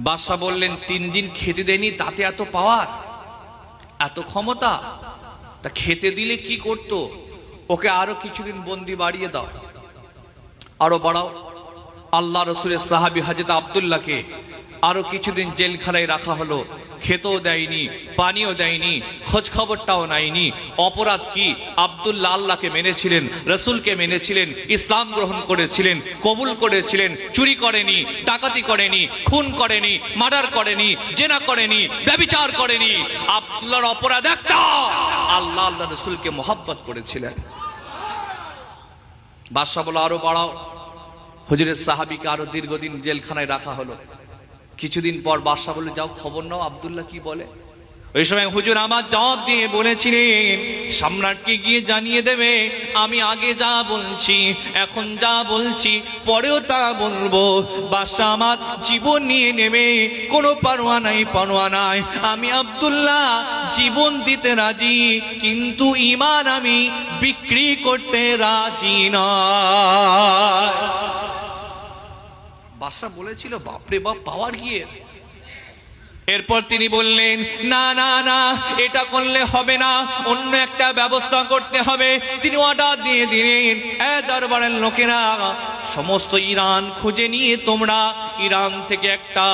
বাদশাহ বললেন, তিন দিন খেতে দেয়নি, তাতে এত পাওয়ার? এত ক্ষমতা? তা খেতে দিলে কি করত? ওকে আরও কিছুদিন বন্দি বাড়িয়ে দাও। আরও বাড়াও। আল্লাহ রসুলের সাহাবি হাজেত আবদুল্লাহকে আরও কিছুদিন জেলখানায় রাখা হলো। খেতেও দেয়নি, পানিও দেয়নি খোঁজ খবরটাও নেয়নি। অপরাধ কি? আবদুল্লাহ আল্লাহকে মেনেছিলেন, রসুলকে মেনেছিলেন, ইসলাম গ্রহণ করেছিলেন, কবুল করেছিলেন, চুরি করেনি, ডাকাতি করেনি, খুন করেনি, মার্ডার করেনি, জেনা করেনি, ব্যবিচার করেনি। আবদুল্লাহর অপরাধ একটা! আল্লাহ আল্লাহ রসুলকে মোহাব্বত করেছিলেন। বাদশাহ বলো আরও বাড়াও। হুজুরের সাহাবিকে আরও দীর্ঘদিন জেলখানায় রাখা হলো। কিছুদিন পর বাদশাহ বলে যাও, খবর নাও, আবদুল্লাহ কি বলে? ওই সময় হুজুর আমার জবাব দিয়ে বলেছিলেন সম্রাটকে গিয়ে জানিয়ে দেবে, আমি আগে যা বলছি, এখন যা বলছি, পরেও তা বলব। বাদশাহ আমার জীবন নিয়ে নেবে, কোনো পারোয়া নাই পারোয়া নাই। আমি আব্দুল্লাহ জীবন দিতে রাজি, কিন্তু ইমান আমি বিক্রি করতে রাজি নয়। বাদশাহ বলেছিল, বাপরে বাপ, পাওয়ার গিয়ে এরপর তিনি বললেন, না না না, এটা করলে হবে না, অন্য একটা ব্যবস্থা করতে হবে। তিনি অর্ডার দিয়ে দিলেন, এ দরবারের লোকেরা সমস্ত ইরান খুঁজে নিয়ে তোমরা ইরান থেকে একটা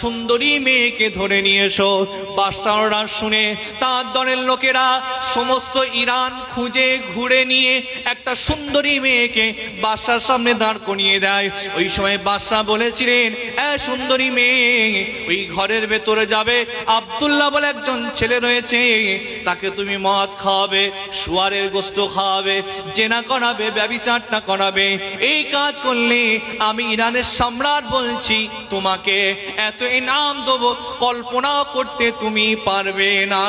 সুন্দরী মেয়েকে ধরে নিয়ে এসো। বাদশাহ অর্ডার শুনে, তার দলের লোকেরা সমস্ত ইরান খুঁজে ঘুরে নিয়ে একটা সুন্দরী মেয়েকে বাদশার সামনে দাঁড় করিয়ে দেয়। ওই সময় বাদশাহ বলেছিলেন, এ সুন্দরী মেয়ে, ওই ঘরের ভেতরে যাবে। আব্দুল্লাহ বলে একজন ছেলে রয়েছে, তাকে তুমি মদ খাওয়াবে শুয়ারের গোস্ত খাওয়াবে, জেনা করাবে ব্যবিচারটা করাবে। এই কাজ করলে আমি ইরানের সম্রাট বলছি, তোমাকে এত ইনাম দেবো, কল্পনাও করতে তুমি পারবে না।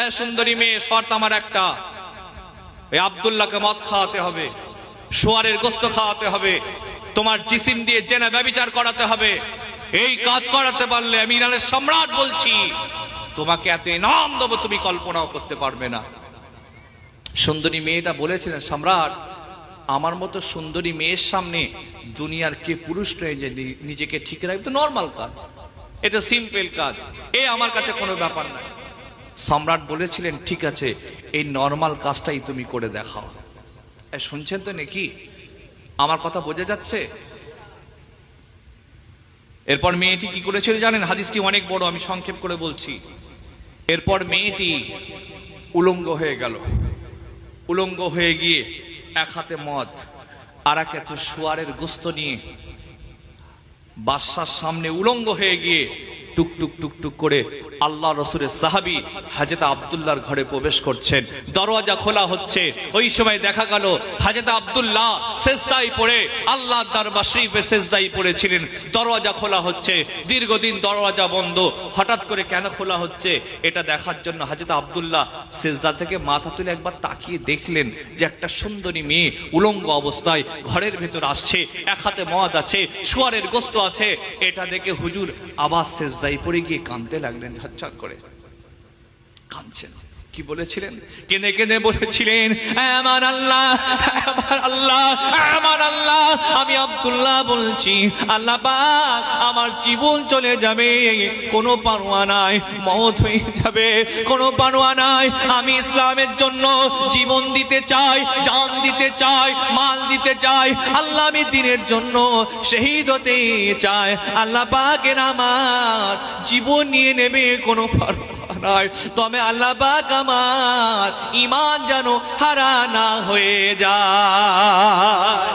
এ সুন্দরী মেয়ে, শর্ত আমার একটা। এই আবদুল্লাহকে মদ খাওয়াতে হবে শোয়ারের গোস্ত খাওয়াতে হবে, তোমার জিসিম দিয়ে জেনা ব্যবিচার করাতে হবে। এই কাজ করাতে পারলে আমি ইরানের সম্রাট বলছি, তোমাকে এত ইনাম দেবো, তুমি কল্পনাও করতে পারবে না। সুন্দরী মেয়েটা বলেছিলেন, সম্রাট আমার মতো সুন্দরী মেয়ের সামনে দুনিয়ার কে পুরুষ নয় যে নিজেকে ঠিক রাখবে নর্মাল কাজ। এটা সিম্পল কাজ। এ আমার কাছে কোনো ব্যাপার না। সম্রাট বলেছিলেন, ঠিক আছে, এই নর্মাল কাজটাই তুমি করে দেখাও। শুনছেন তো নাকি? আমার কথা বোঝা যাচ্ছে? এরপর মেয়েটি কি করেছিল জানেন? হাদিসটি অনেক বড়, আমি সংক্ষেপ করে বলছি। এরপর মেয়েটি উলঙ্গ হয়ে গেল। উলঙ্গ হয়ে গিয়ে এক হাতে মদ আর এক হাতে শুয়ারের গোস্ত নিয়ে বাদশার সামনে উলঙ্গ হয়ে গিয়ে টুক টুক টুক টুক করে আল্লাহ রসুলের সাহাবি হাজেতা আবদুল্লাহর ঘরে প্রবেশ করছেন। দরওয়াজা খোলা হচ্ছে। ওই সময় দেখা গেল হাজেতা আবদুল্লাহ শেষদাই পড়ে আল্লাহ দরবার শরীফে শেষদাই পড়েছিলেন। দরওয়াজা খোলা হচ্ছে। দীর্ঘদিন দরওয়াজা বন্ধ। হঠাৎ করে কেন খোলা হচ্ছে? এটা দেখার জন্য হাজেতা আবদুল্লাহ শেষদা থেকে মাথা তুলে একবার তাকিয়ে দেখলেন যে একটা সুন্দরী মেয়ে উলঙ্গ অবস্থায় ঘরের ভেতর আসছে। এক হাতে মদ আছে শুয়ারের গোস্ত আছে। এটা দেখে হুজুর আবার শেষদাই পড়ে গিয়ে কাঁদতে লাগলেন ঝরঝর করে। কাঁদছেন। কি বলেছিলেন? কেঁদে কেঁদে বলেছিলেন, আমার আল্লাহ আমার আল্লাহ আমার আল্লাহ, আমি আব্দুল্লাহ বলছি, আল্লাহ পাক আমার জীবন চলে যাবে। কোনো পারোয়া নাই মত হয়ে যাবে। কোনো পারোয়া নাই, আমি ইসলামের জন্য জীবন দিতে চাই, জান দিতে চাই, মাল দিতে চাই। আল্লাহ আমি দিনের জন্য শহীদ হতে চাই। আল্লাহ পাকের আমার জীবন নিয়ে নেবে, কোনো পারোয়া নাই। তবে আল্লাহ পাক আমার ইমান যেন হারা না হয়ে যায়।